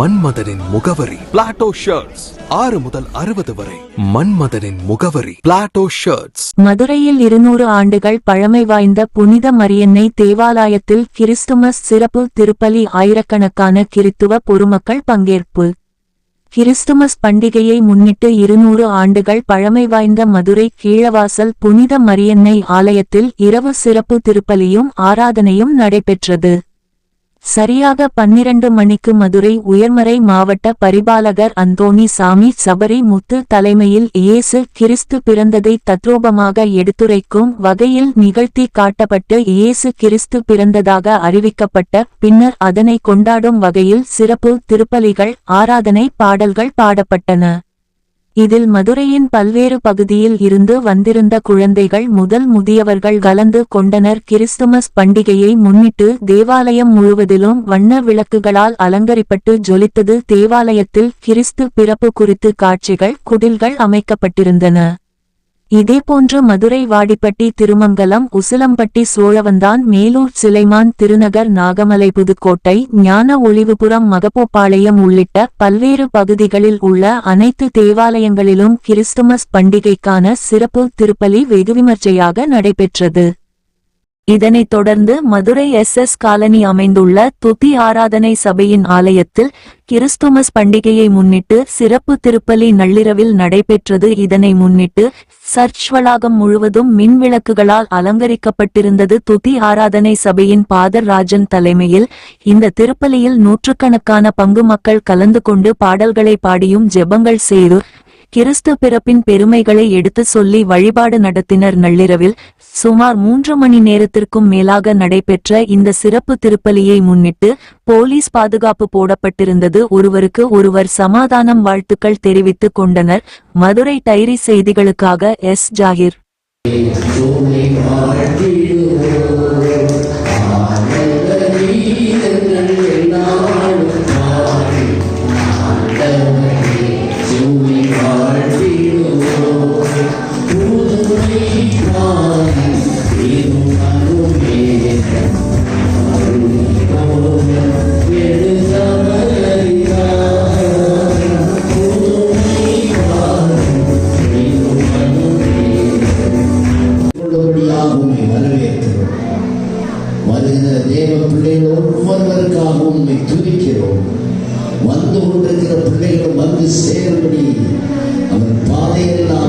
மன்மதனின் முகவரி. Plato shirts ஆறு முதல் அறுபது வரை. மன்மதனின் முகவரி. பிளாட்டோ ஷர்ட்ஸ் மதுரையில் இருநூறு ஆண்டுகள் பழமை வாய்ந்த புனித மரியன்னை தேவாலயத்தில் கிறிஸ்துமஸ் சிறப்பு திருப்பலி ஆயிரக்கணக்கான கிறித்துவ பொதுமக்கள் பங்கேற்பு. கிறிஸ்துமஸ் பண்டிகையை முன்னிட்டு இருநூறு ஆண்டுகள் பழமை வாய்ந்த மதுரை கீழவாசல் புனித மரியன்னை ஆலயத்தில் இரவு சிறப்பு திருப்பலியும் ஆராதனையும் நடைபெற்றது. சரியாக பன்னிரண்டு மணிக்கு மதுரை உயர்மறை மாவட்ட பரிபாலகர் அந்தோணி சாமி சபரி முத்து தலைமையில் இயேசு கிறிஸ்து பிறந்ததை தத்ரூபமாக எடுத்துரைக்கும் வகையில் நிகழ்த்தி காட்டப்பட்டு இயேசு கிறிஸ்து பிறந்ததாக அறிவிக்கப்பட்ட பின்னர் அதனை கொண்டாடும் வகையில் சிறப்பு திருப்பலிகள் ஆராதனை பாடல்கள் பாடப்பட்டன. இதில் மதுரையின் பல்வேறு பகுதியில் இருந்து வந்திருந்த குழந்தைகள் முதல் முதியவர்கள் கலந்து கொண்டனர். கிறிஸ்துமஸ் பண்டிகையை முன்னிட்டு தேவாலயம் முழுவதிலும் வண்ண விளக்குகளால் அலங்கரிப்பட்டு ஜொலித்தது. தேவாலயத்தில் கிறிஸ்து பிறப்பு குறித்து காட்சிகள் குடில்கள் அமைக்கப்பட்டிருந்தன. இதேபோன்று மதுரை வாடிப்பட்டி திருமங்கலம் உசிலம்பட்டி சோழவந்தான் மேலூர் சிலைமான் திருநகர் நாகமலை புதுக்கோட்டை ஞான ஒளிவுபுரம் மகப்போப்பாளையம் உள்ளிட்ட பல்வேறு பகுதிகளில் உள்ள அனைத்து தேவாலயங்களிலும் கிறிஸ்துமஸ் பண்டிகைக்கான சிறப்பு திருப்பலி வெகுவிமர்சையாக நடைபெற்றது. இதனைத் தொடர்ந்து மதுரை எஸ். எஸ். காலனி அமைந்துள்ள துதி ஆராதனை சபையின் ஆலயத்தில் கிறிஸ்துமஸ் பண்டிகையை முன்னிட்டு சிறப்பு திருப்பலி நள்ளிரவில் நடைபெற்றது. இதனை முன்னிட்டு சர்ச் வளாகம் முழுவதும் மின்விளக்குகளால் அலங்கரிக்கப்பட்டிருந்தது. துதி ஆராதனை சபையின் பாதர் ராஜன் தலைமையில் இந்த திருப்பலியில் நூற்றுக்கணக்கான பங்கு மக்கள் கலந்து கொண்டு பாடல்களை பாடியும் ஜெபங்கள் செய்து கிறிஸ்து பிறப்பின் பெருமைகளை எடுத்து சொல்லி வழிபாடு நடத்தினர். நள்ளிரவில் சுமார் மூன்று மணி நேரத்திற்கும் மேலாக நடைபெற்ற இந்த சிறப்பு திருப்பலியை முன்னிட்டு போலீஸ் பாதுகாப்பு போடப்பட்டிருந்தது. ஒருவருக்கு ஒருவர் சமாதானம் வாழ்த்துக்கள் தெரிவித்துக் கொண்டனர். மதுரை டைரி செய்திகளுக்காக எஸ். ஜாகிர். உண்மை வரவேற்கிறோம். வருகிற தேவ பிள்ளைகள் ஒவ்வொருவருக்காக உண்மை துதிக்கிறோம். வந்து கொண்டிருக்கிற பிள்ளைகள் வந்து சேரும்படி அவர் பாதையெல்லாம்